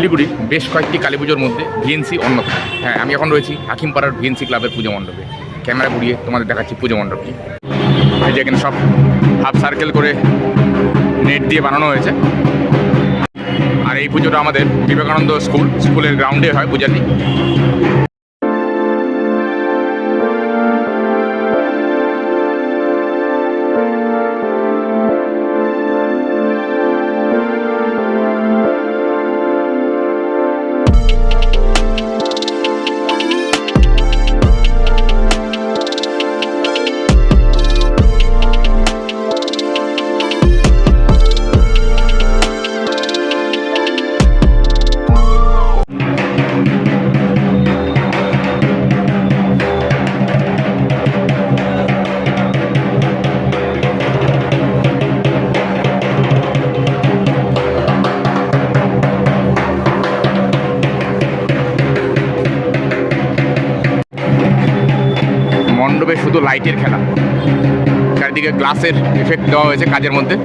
শিলিগুড়ির বেশ কয়েকটি কালী পুজোর মধ্যে ভিএনসি অন্যতম। হ্যাঁ আমি এখন রয়েছি হাকিমপাড়ার ভিএনসি ক্লাবের পুজো মণ্ডপে। ক্যামেরা ঘুরিয়ে তোমাদের দেখাচ্ছি পুজো মণ্ডপটি। এই যে এখানে সব হাফ সার্কেল করে নেট দিয়ে বানানো হয়েছে। আর এই পুজোটা আমাদের বিবেকানন্দ স্কুল, স্কুলের গ্রাউন্ডে হয় পূজাটি। মণ্ডপে শুধু লাইটের খেলা। চারিদিকে গ্লাসের ইফেক্ট দেওয়া হয়েছে কাজের মধ্যে।